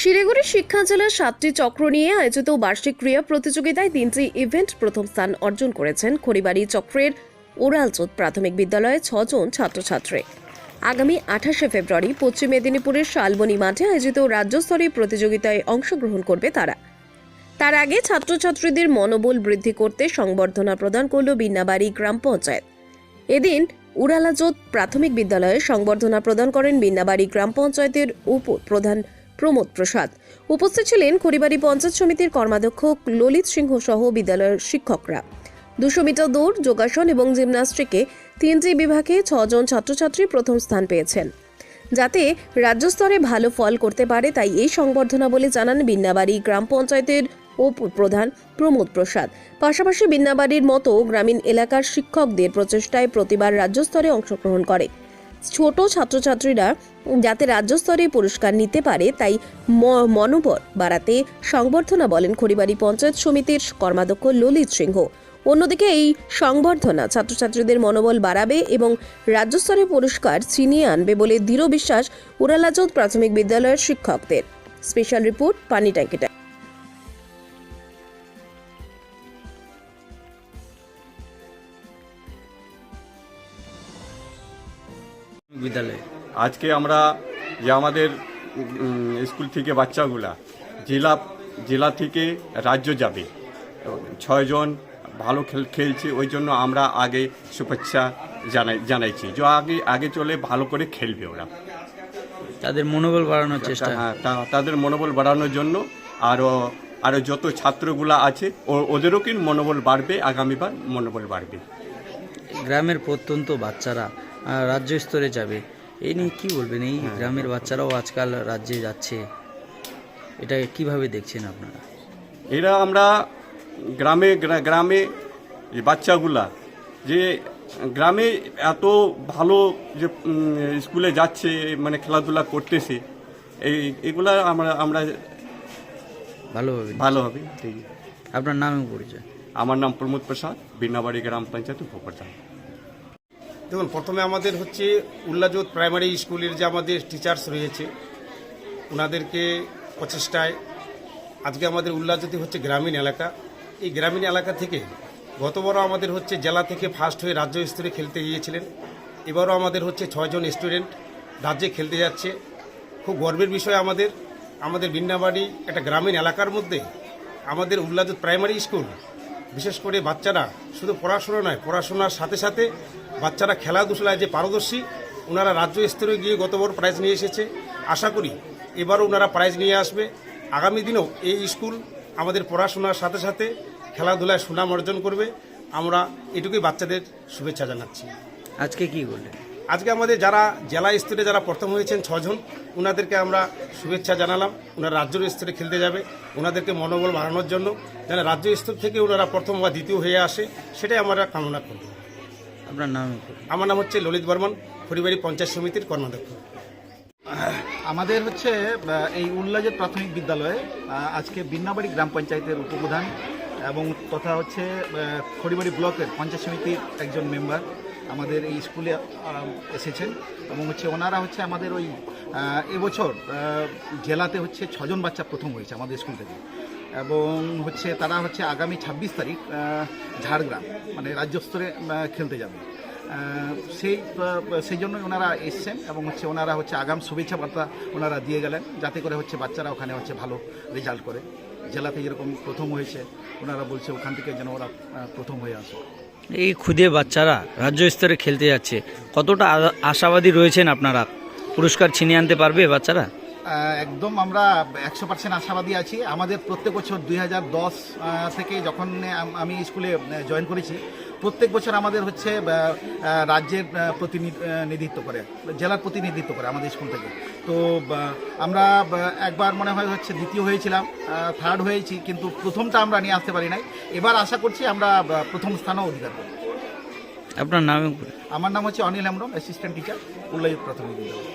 শিলিগুড়ি শিক্ষা জেলার সাতটি চক্র নিয়ে আয়োজিত বার্ষিক ক্রীড়া প্রতিযোগিতায় তিনটি ইভেন্ট প্রথম স্থান অর্জন করেছেন খড়িবাড়ি চক্রের ওরালচোদ প্রাথমিক বিদ্যালয়ে ছজন ছাত্রছাত্রী। আগামী আঠাশে ফেব্রুয়ারি পশ্চিম মেদিনীপুরের শালবনী মাঠে আয়োজিত রাজ্যস্তরীয় প্রতিযোগিতায় অংশগ্রহণ করবে তারা। তার আগে ছাত্রছাত্রীদের মনোবল বৃদ্ধি করতে সংবর্ধনা প্রদান করল বিন্নাবাড়ি গ্রাম পঞ্চায়েত। এদিন উড়ালাজোত প্রাথমিক বিদ্যালয়ে সংবর্ধনা প্রদান করেন বিন্নাবাড়ি গ্রাম পঞ্চায়েতের উপ প্রধান প্রমোদ প্রসাদ। উপস্থিত ছিলেন খড়িবাড়ি পঞ্চায়েত সমিতির কর্মাধ্যক্ষ ললিত সিংহ সহ বিদ্যালয়ের শিক্ষকরা। দুশো মিটার দৌড়, যোগাসন এবং জিমনাস্টিকে তিনটি বিভাগে ছজন ছাত্রছাত্রী প্রথম স্থান পেয়েছেন। যাতে রাজ্য স্তরে ভালো ফল করতে পারে তাই এই সংবর্ধনা বলে জানান বিন্নাবাড়ি গ্রাম পঞ্চায়েতের উপপ্রধান প্রমোদ প্রসাদ। পাশাপাশি বিন্নাবাড়ির মতো গ্রামীণ এলাকার শিক্ষকদের প্রচেষ্টায় প্রতিবার রাজ্যস্তরে অংশগ্রহণ করে। ছোট ছাত্রছাত্রীরা যাতে রাজ্য স্তরে পুরস্কার নিতে পারে, তাই মনোবল বাড়াতে সংবর্ধনা বলেন খড়িবাড়ি পঞ্চায়েত সমিতির কর্মাধ্যক্ষ ললিত সিংহ। অন্যদিকে এই সংবর্ধনা ছাত্রছাত্রীদের মনোবল বাড়াবে এবং রাজ্য স্তরে পুরস্কার ছিনিয়ে আনবে বলে দৃঢ় বিশ্বাস উড়ালাচোদ প্রাথমিক বিদ্যালয়ের শিক্ষকদের। স্পেশাল রিপোর্ট পানি ট্যাঙ্কিটা বিদ্যালয়ে। আজকে আমরা যে আমাদের স্কুল থেকে বাচ্চাগুলা জেলা জেলা থেকে রাজ্য যাবে ছয়জন ভালো খেল খেলছে ওই জন্য আমরা আগে শুভেচ্ছা জানাই জানাইছি। যে আগে আগে চলে ভালো করে খেলবে ওরা। তাদের মনোবল বাড়ানোর চেষ্টা। হ্যাঁ তাদের মনোবল বাড়ানোর জন্য আরও আরও যত ছাত্রগুলা আছে ও- ওদেরও কিন্তু মনোবল বাড়বে আগামীবার মনোবল বাড়বে। গ্রামের প্রত্যন্ত বাচ্চারা রাজ্য স্তরে যাবে। এই নিয়ে কি বলবেন? এই গ্রামের বাচ্চারাও আজকাল রাজ্যে যাচ্ছে। এটা কীভাবে দেখছেন আপনারা? এরা আমরা গ্রামে গ্রা- গ্রামে যে বাচ্চাগুলা যে গ্রামে এত ভালো যে স্কুলে যাচ্ছে মানে খেলাধুলা করতেছে এই এগুলা আমরা আমরা ভালোভাবে ভালো হবে ঠিক। আপনার নামে পরিচয়? আমার নাম প্রমোদ প্রসাদ বিনাবাড়ি গ্রাম পঞ্চায়েত উপপ্রধান। দেখুন, প্রথমে আমাদের হচ্ছে উল্লাজোত প্রাইমারি স্কুলের যে আমাদের টিচার্স রয়েছে ওনাদেরকে প্রচেষ্টায় আজকে আমাদের উল্লাজোতি হচ্ছে গ্রামীণ এলাকা। এই গ্রামীণ এলাকা থেকে গতবারও আমাদের হচ্ছে জেলা থেকে ফার্স্ট হয়ে রাজ্য স্তরে খেলতে গিয়েছিলেন। এবারও আমাদের হচ্ছে ছয়জন স্টুডেন্ট রাজ্যে খেলতে যাচ্ছে। খুব গর্বের বিষয় আমাদের আমাদের বিন্নাবাড়ি একটা গ্রামীণ এলাকার মধ্যে আমাদের উল্লাজোত প্রাইমারি স্কুল বিশেষ করে বাচ্চারা শুধু পড়াশোনা নয়, পড়াশোনার সাথে সাথে বাচ্চারা খেলাধুলায় যে পারদর্শী ওনারা রাজ্য স্তরে গিয়ে গতবার প্রাইজ নিয়ে এসেছে। আশা করি এবারও ওনারা প্রাইজ নিয়ে আসবে। আগামী দিনেও এই স্কুল আমাদের পড়াশোনার সাথে সাথে খেলাধুলায় সুনাম অর্জন করবে। আমরা এটুকুই বাচ্চাদের শুভেচ্ছা জানাচ্ছি। আজকে কি করলেন আজকে আমাদের যারা জেলা স্তরে যারা প্রথম হয়েছেন ছজন ওনাদেরকে আমরা শুভেচ্ছা জানালাম। ওনারা রাজ্য স্তরে খেলতে যাবে। ওনাদেরকে মনোবল বাড়ানোর জন্য। যেন রাজ্য স্তর থেকে ওনারা প্রথম বা দ্বিতীয় হয়ে আসে সেটাই আমরা কামনা করব আপনার নাম? আমার নাম হচ্ছে ললিত বর্মন পরিবারী পঞ্চায়েত সমিতির কর্মাধ্যক্ষ। আমাদের হচ্ছে এই উল্লাজের প্রাথমিক বিদ্যালয়ে আজকে বিন্নাবাড়ি গ্রাম পঞ্চায়েতের উপপ্রধান এবং তথা হচ্ছে খড়িবাড়ি ব্লকের পঞ্চায়েত সমিতির একজন মেম্বার। আমাদের এই স্কুলে এসেছেন এবং হচ্ছে ওনারা হচ্ছে আমাদের ওই এবছর জেলাতে হচ্ছে ছজন বাচ্চা প্রথম হয়েছে আমাদের স্কুল থেকে। এবং হচ্ছে তারা হচ্ছে আগামী ছাব্বিশ তারিখ ঝাড়গ্রাম মানে রাজ্য স্তরে খেলতে যাবে। সেই সেই জন্যই ওনারা এসছেন এবং হচ্ছে ওনারা হচ্ছে আগাম শুভেচ্ছা বার্তা ওনারা দিয়ে গেলেন, যাতে করে হচ্ছে বাচ্চারা ওখানে হচ্ছে ভালো রেজাল্ট করে। জেলাতে যেরকম প্রথম হয়েছে, ওনারা বলছে ওখান থেকে যেন ওরা প্রথম হয়ে আসে এই ক্ষুদে বাচ্চারা রাজ্য স্তরে খেলতে যাচ্ছে। কতটা আশাবাদী রয়েছেন আপনারা? পুরস্কার ছিনিয়ে আনতে পারবে বাচ্চারা? একদম আমরা একশো পার্সেন্ট আশাবাদী আছি। আমাদের প্রত্যেক বছর দুই হাজার দশ থেকে যখন আমি স্কুলে জয়েন করেছি প্রত্যেক বছর আমাদের হচ্ছে রাজ্যের প্রতিনিধিত্ব করে জেলার প্রতিনিধিত্ব করে আমাদের স্কুল থেকে। তো আমরা একবার মনে হয় হচ্ছে দ্বিতীয় হয়েছিলাম থার্ড হয়েছি কিন্তু প্রথমটা আমরা নিয়ে আসতে পারি নাই। এবার আশা করছি আমরা প্রথম স্থানও অধিকার করব। আপনার নামে। আমার নাম হচ্ছে অনিল হেমব্রম অ্যাসিস্ট্যান্ট টিচার উল্লায়ুত প্রাথমিক বিদ্যালয়।